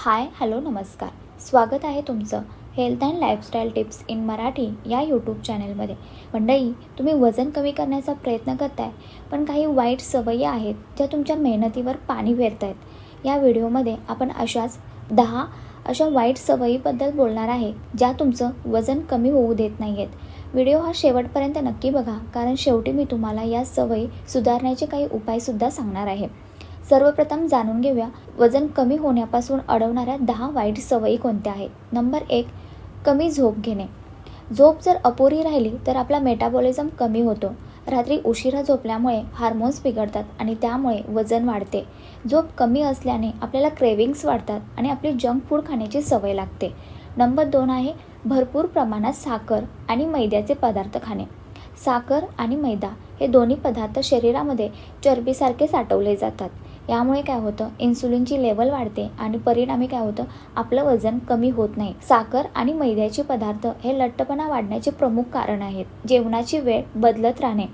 Hi hello नमस्कार. स्वागत आहे तुमचं health and lifestyle tips in Marathi या यूट्यूब चॅनलमध्ये मंडई तुम्ही वजन कमी करण्याचा प्रयत्न करताय पण काही वाईट सवयी आहेत ज्या तुमच्या मेहनतीवर पाणी फेरत आहेत या व्हिडिओमध्ये आपण अशाच दहा अशा वाईट सवयीबद्दल बोलणार आहे ज्या तुमचं वजन कमी होऊ देत नाही आहेत व्हिडिओ हा शेवटपर्यंत नक्की बघा कारण शेवटी मी तुम्हाला या सवयी सुधारण्याचे काही उपायसुद्धा सांगणार आहे. सर्वप्रथम जाणून घेऊया. वजन कमी होण्यापासून अडवणाऱ्या दहा वाईट सवयी कोणत्या आहेत? नंबर एक कमी झोप घेणे. झोप जर अपुरी राहिली तर आपला मेटाबॉलिझम कमी होतो. रात्री उशिरा झोपल्यामुळे हार्मोन्स बिघडतात आणि त्यामुळे वजन वाढते. झोप कमी असल्याने आपल्याला क्रेविंग्स वाढतात आणि आपली जंक फूड खाण्याची सवय लागते. नंबर दोन आहे भरपूर प्रमाणात साखर आणि मैद्याचे पदार्थ खाणे. साखर आणि मैदा हे दोन्ही पदार्थ शरीरामध्ये चरबीसारखे साठवले जातात. यामुळे काय होतं? इन्सुलिनची लेवल वाढते आणि परिणामी काय होतं? आपलं वजन कमी होत नाही. साखर आणि मैद्याचे पदार्थ हे लठ्ठपणा वाढण्याचे प्रमुख कारण आहेत. जेवणाची वेळ बदलत राहणे.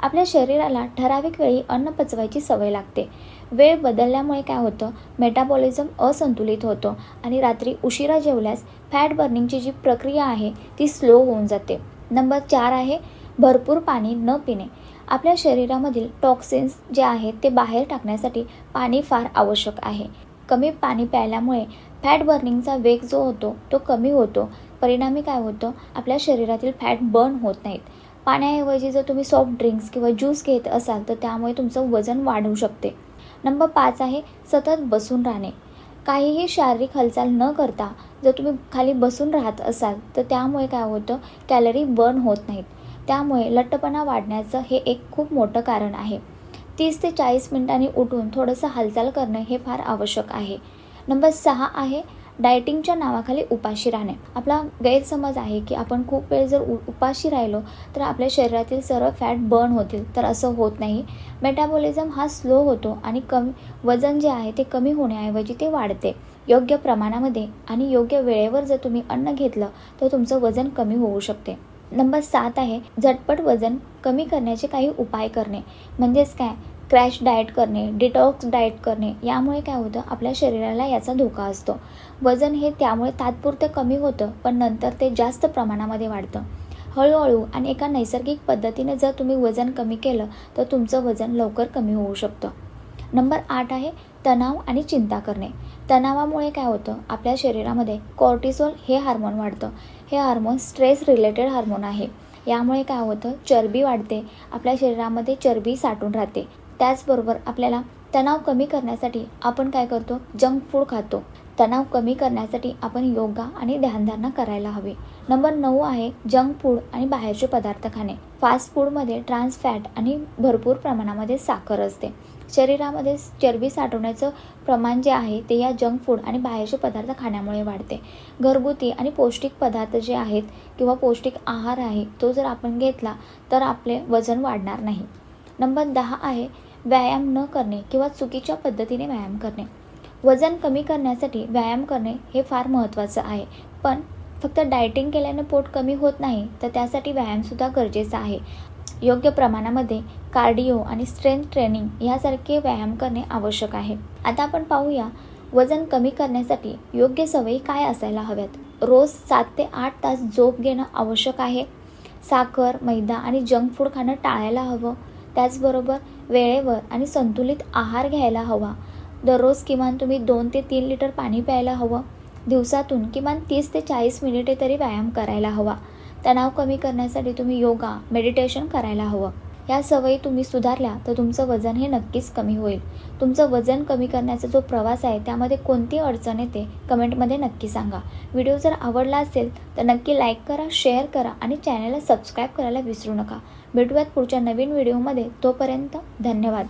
आपल्या शरीराला ठराविक वेळी अन्न पचवायची सवय लागते. वेळ बदलल्यामुळे काय होतं? मेटाबॉलिझम असंतुलित होतो आणि रात्री उशिरा जेवल्यास फॅट बर्निंगची जी प्रक्रिया आहे ती स्लो होऊन जाते. नंबर चार आहे भरपूर पाणी न पिणे. आपल्या शरीरामधील टॉक्सिन्स जे आहेत ते बाहेर टाकण्यासाठी पाणी फार आवश्यक आहे. कमी पाणी प्यायल्यामुळे फॅट बर्निंगचा वेग जो होतो तो कमी होतो. परिणामी काय होतं? आपल्या शरीरातील फॅट बर्न होत नाहीत. पाण्याऐवजी जर तुम्ही सॉफ्ट ड्रिंक्स किंवा ज्यूस घेत असाल तर त्यामुळे तुमचं वजन वाढू शकते. नंबर पाच आहे सतत बसून राहणे. काहीही शारीरिक हालचाल न करता जर तुम्ही खाली बसून राहत असाल तर त्यामुळे काय होतं? कॅलरी बर्न होत नाहीत. त्यामुळे लठ्ठपणा वाढण्याचं हे एक खूप मोठं कारण आहे. तीस ते चाळीस मिनिटांनी उठून थोडंसं हालचाल करणं हे फार आवश्यक आहे. नंबर सहा आहे डायटिंगच्या नावाखाली उपाशी राहणे. आपला गैरसमज आहे की आपण खूप वेळ जर उ उपाशी राहिलो तर आपल्या शरीरातील सर्व फॅट बर्न होतील. तर असं होत नाही. मेटाबॉलिझम हा स्लो होतो आणि कमी वजन जे आहे ते कमी होण्याऐवजी ते वाढते. योग्य प्रमाणामध्ये आणि योग्य वेळेवर जर तुम्ही अन्न घेतलं तर तुमचं वजन कमी होऊ शकते. नंबर सात आहे झटपट वजन कमी करण्याचे काही उपाय करणे. म्हणजेच काय? क्रॅश डाएट करणे डिटॉक्स डाएट करणे यामुळे काय होतं? आपल्या शरीराला याचा धोका असतो. वजन हे त्यामुळे तात्पुरतं कमी होतं पण नंतर ते जास्त प्रमाणामध्ये वाढतं. हळूहळू आणि एका नैसर्गिक पद्धतीने जर तुम्ही वजन कमी केलं तर तुमचं वजन लवकर कमी होऊ शकतं. नंबर आठ आहे तणाव आणि चिंता करणे. तणावामुळे काय होतं? आपल्या शरीरामध्ये कॉर्टिसोल हे हार्मोन वाढतं. हे हार्मोन स्ट्रेस रिलेटेड हार्मोन आहे. यामुळे काय होतं? चरबी वाढते. आपल्या शरीरामध्ये चरबी साठून राहते. त्याचबरोबर आपल्याला तणाव कमी करण्यासाठी आपण काय करतो? जंक फूड खातो. तणाव कमी करण्यासाठी आपण योगा आणि ध्यानधारणा करायला हवी. नंबर नऊ आहे जंक फूड आणि बाहेरचे पदार्थ खाणे. फास्ट फूडमध्ये ट्रान्स फॅट आणि भरपूर प्रमाणामध्ये साखर असते. शरीरामध्ये चरबी साठवण्याचं प्रमाण जे आहे ते या जंक फूड आणि बाहेरचे पदार्थ खाण्यामुळे वाढते. घरगुती आणि पौष्टिक पदार्थ जे आहेत किंवा पौष्टिक आहार आहे तो जर आपण घेतला तर आपले वजन वाढणार नाही. नंबर दहा आहे व्यायाम न करणे किंवा चुकीच्या पद्धतीने व्यायाम करणे. वजन कमी करण्यासाठी व्यायाम करणे हे फार महत्त्वाचं आहे पण फक्त डायटिंग केल्याने पोट कमी होत नाही तर त्यासाठी व्यायामसुद्धा गरजेचा आहे. योग्य प्रमाणामध्ये कार्डिओ आणि स्ट्रेंथ ट्रेनिंग यासारखे व्यायाम करणे आवश्यक आहे. आता आपण पाहूया वजन कमी करण्यासाठी योग्य सवयी काय असायला हव्यात? रोज सात ते आठ तास झोप घेणं आवश्यक आहे? साखर मैदा आणि जंक फूड खाणं टाळायला हवं? त्याचबरोबर वेळेवर आणि संतुलित आहार घ्यायला हवा. दररोज किमान तुम्ही दोन ते तीन लिटर पाणी प्यायला हवं. दिवसातून किमान तीस ते चाळीस मिनिटे तरी व्यायाम करायला हवा. तणाव कमी करण्यासाठी तुम्ही योगा मेडिटेशन करायला हवं. या सवयी तुम्ही सुधारल्या तर तुमचं वजन हे नक्कीच कमी होईल. तुमचं वजन कमी करण्याचा जो प्रवास आहे त्यामध्ये कोणती अडचण येते कमेंटमध्ये नक्की सांगा. व्हिडिओ जर आवडला असेल तर नक्की लाईक करा शेअर करा आणि चॅनलला सबस्क्राईब करायला विसरू नका. भेटूयात पुढच्या नवीन व्हिडिओमध्ये. तोपर्यंत धन्यवाद.